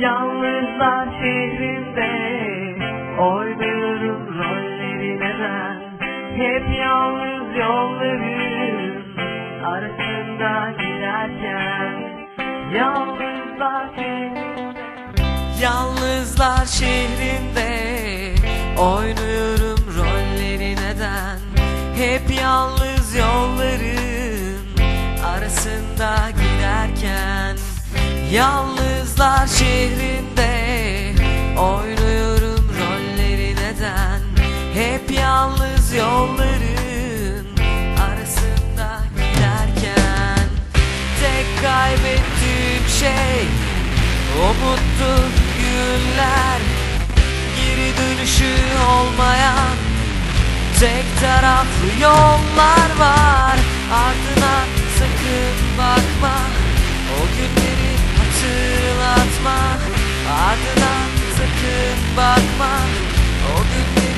Yalnızlar şehrinde Oynuyorum rolleri neden Hep yalnız yolların Arasında giderken. Yalnızlar şehrinde. Yalnızlar şehrinde Oynuyorum rolleri neden? Hep yalnız yolların Arasında giderken Yalnızlar şehrinde Oynuyorum rolleri neden? Hep yalnız yolların Arasında giderken Tek kaybettiğim şey o mutlu günler. Geri dönüşü olmayan Tek taraflı yollar var Batman, oh,